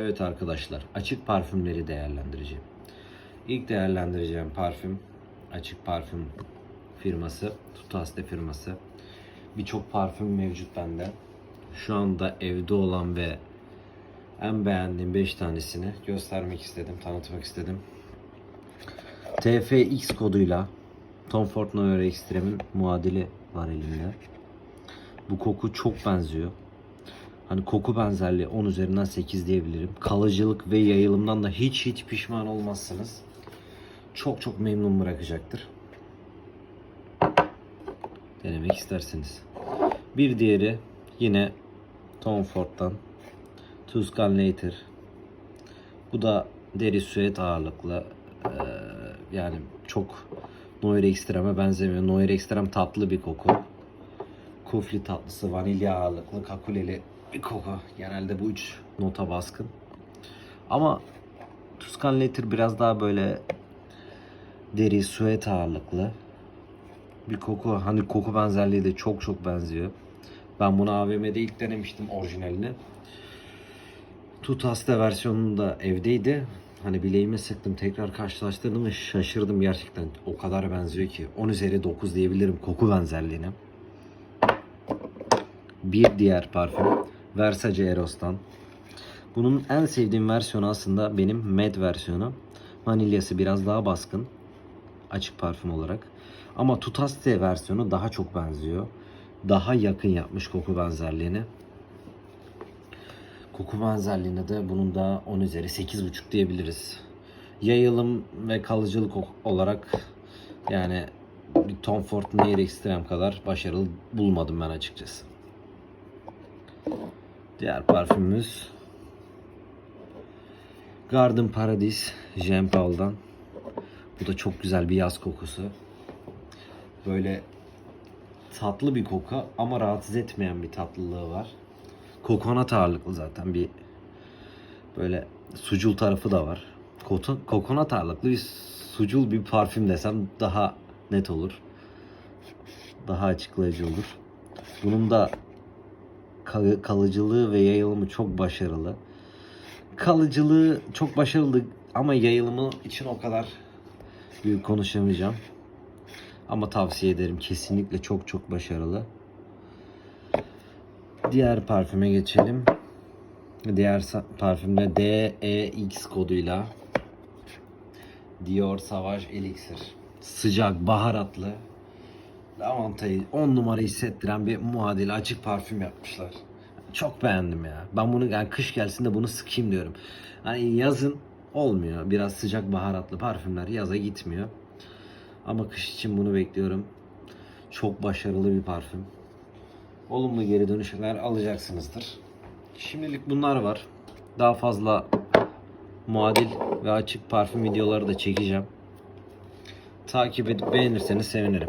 Evet arkadaşlar, açık parfümleri değerlendireceğim. İlk değerlendireceğim parfüm, açık parfüm firması, Tutaste firması. Birçok parfüm mevcut bende. Şu anda evde olan ve en beğendiğim 5 tanesini göstermek istedim, tanıtmak istedim. TFX koduyla Tom Ford Noir Extreme'in muadili var elimde. Bu koku çok benziyor. Hani koku benzerliği 10 üzerinden 8 diyebilirim. Kalıcılık ve yayılımdan da hiç hiç pişman olmazsınız. Çok çok memnun bırakacaktır. Denemek isterseniz. Bir diğeri yine Tom Ford'dan Tuscan Later. Bu da deri süet ağırlıklı. Ee, yani çok Noir Extreme'e benzemiyor. Noir Extreme tatlı bir koku. Kufli tatlısı, vanilya ağırlıklı, kakuleli bir koku. Genelde bu üç nota baskın. Ama Tuscan Later biraz daha böyle deri, süet ağırlıklı bir koku. Hani koku benzerliği de çok çok benziyor. Ben bunu AVM'de ilk denemiştim orijinalini. Tutaste versiyonunu da evdeydi. Hani bileğime sıktım tekrar karşılaştırdığımda şaşırdım gerçekten. O kadar benziyor ki. 10 üzeri 9 diyebilirim koku benzerliğine. Bir diğer parfüm Versace Eros'tan. Bunun en sevdiğim versiyonu aslında benim Med versiyonu. Vanilyası biraz daha baskın. Açık parfüm olarak. Ama Tutaste versiyonu daha çok benziyor. Daha yakın yapmış koku benzerliğini. Koku benzerliğine de bunun da 10 üzeri 8,5 diyebiliriz. Yayılım ve kalıcılık olarak yani bir Tom Ford Nair Extreme kadar başarılı bulmadım ben açıkçası. Diğer parfümümüz Garden Paradise Jean Paul'dan. Bu da çok güzel bir yaz kokusu. Böyle tatlı bir koku ama rahatsız etmeyen bir tatlılığı var. Kokonat ağırlıklı zaten bir böyle sucul tarafı da var. Koto- Kokonat ağırlıklı bir sucul bir parfüm desem daha net olur. Daha açıklayıcı olur. Bunun da kal- kalıcılığı ve yayılımı çok başarılı. Kalıcılığı çok başarılı ama yayılımı için o kadar büyük konuşamayacağım. Ama tavsiye ederim. Kesinlikle çok çok başarılı. Diğer parfüme geçelim. Diğer parfümde DEX koduyla Dior Sauvage Elixir. Sıcak, baharatlı. Lavantayı 10 numara hissettiren bir muadili açık parfüm yapmışlar. Çok beğendim ya. Ben bunu yani kış gelsin de bunu sıkayım diyorum. Hani yazın olmuyor. Biraz sıcak baharatlı parfümler yaza gitmiyor. Ama kış için bunu bekliyorum. Çok başarılı bir parfüm. Olumlu geri dönüşler alacaksınızdır. Şimdilik bunlar var. Daha fazla muadil ve açık parfüm videoları da çekeceğim. Takip edip beğenirseniz sevinirim.